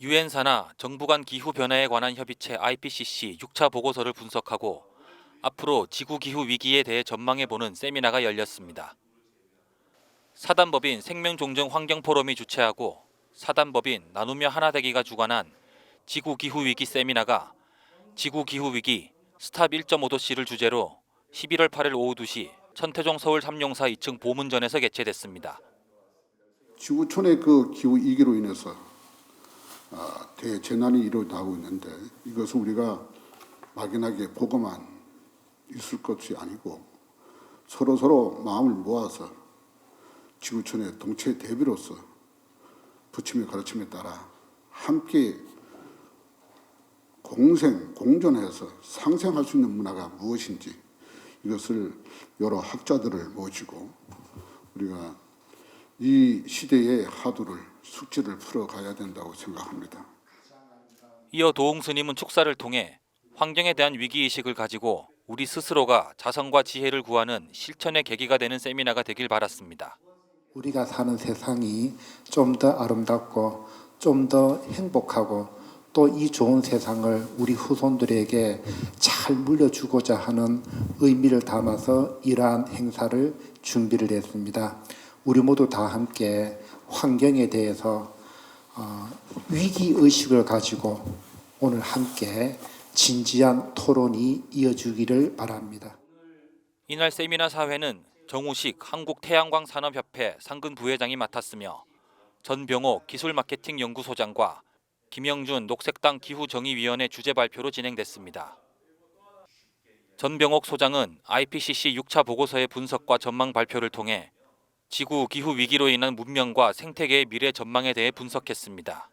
유엔 산하 정부 간 기후 변화에 관한 협의체 IPCC 6차 보고서를 분석하고 앞으로 지구 기후 위기에 대해 전망해 보는 세미나가 열렸습니다. 사단법인 생명종정 환경 포럼이 주최하고 사단법인 나누며 하나 되기가 주관한 지구 기후 위기 세미나가 지구 기후 위기 스탑 1.5도씨를 주제로 11월 8일 오후 2시 천태종 서울 삼용사 2층 보문전에서 개최됐습니다. 지구촌의 그 기후 위기로 인해서 아, 대재난이 일어나고 있는데 이것을 우리가 막연하게 보고만 있을 것이 아니고 서로 서로 마음을 모아서 지구촌의 동체 대비로서 부침의 가르침에 따라 함께 공생 공존해서 상생할 수 있는 문화가 무엇인지 이것을 여러 학자들을 모시고 우리가 이 시대의 하도를 숙제를 풀어가야 된다고 생각합니다. 이어 도웅 스님은 축사를 통해 환경에 대한 위기 의식을 가지고 우리 스스로가 자성과 지혜를 구하는 실천의 계기가 되는 세미나가 되길 바랐습니다. 우리가 사는 세상이 좀 더 아름답고 좀 더 행복하고 또 이 좋은 세상을 우리 후손들에게 잘 물려주고자 하는 의미를 담아서 이러한 행사를 준비를 했습니다. 우리 모두 다 함께 환경에 대해서 어, 위기 의식을 가지고 오늘 함께 진지한 토론이 이어지기를 바랍니다. 이날 세미나 사회는 정우식 한국태양광 산업협회 상근 부회장이 맡았으며 전병호 기술마케팅 연구소장과 김영준 녹색당 기후정의위원회 주재 발표로 진행됐습니다. 전병옥 소장은 IPCC 6차 보고서의 분석과 전망 발표를 통해 지구 기후 위기로 인한 문명과 생태계의 미래 전망에 대해 분석했습니다.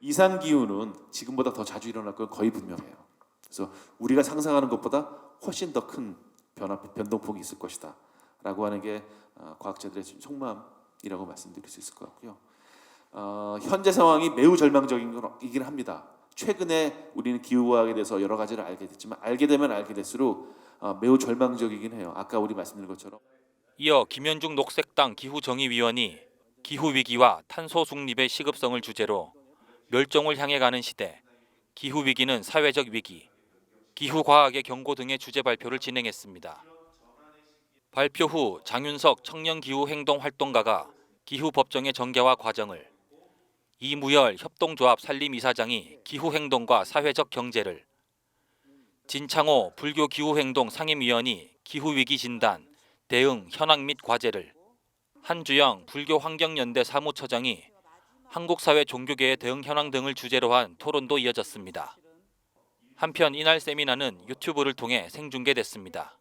이상 기후는 지금보다 더 자주 일어날 건 거의 분명해요. 그래서 우리가 상상하는 것보다 훨씬 더 큰 변화 변동폭이 있을 것이다라고 하는 게 어, 과학자들의 속마음이라고 말씀드릴 수 있을 것 같고요. 어, 현재 상황이 매우 절망적이긴 합니다. 최근에 우리는 기후과학에 대해서 여러 가지를 알게 됐지만 알게 되면 알게 될수록 어, 매우 절망적이긴 해요. 아까 우리 말씀드린 것처럼 이어 김현중 녹색당 기후정의위원이 기후 위기와 탄소 중립의 시급성을 주제로 멸종을 향해 가는 시대, 기후 위기는 사회적 위기, 기후 과학의 경고 등의 주제 발표를 진행했습니다. 발표 후 장윤석 청년 기후 행동 활동가가 기후 법정의 전개와 과정을, 이무열 협동조합 산림 이사장이 기후 행동과 사회적 경제를, 진창호 불교 기후 행동 상임위원이 기후 위기 진단, 대응, 현황 및 과제를 한주영 불교 환경연대 사무처장이 한국 사회 종교계의 대응 현황 등을 주제로 한 토론도 이어졌습니다. 한편 이날 세미나는 유튜브를 통해 생중계됐습니다.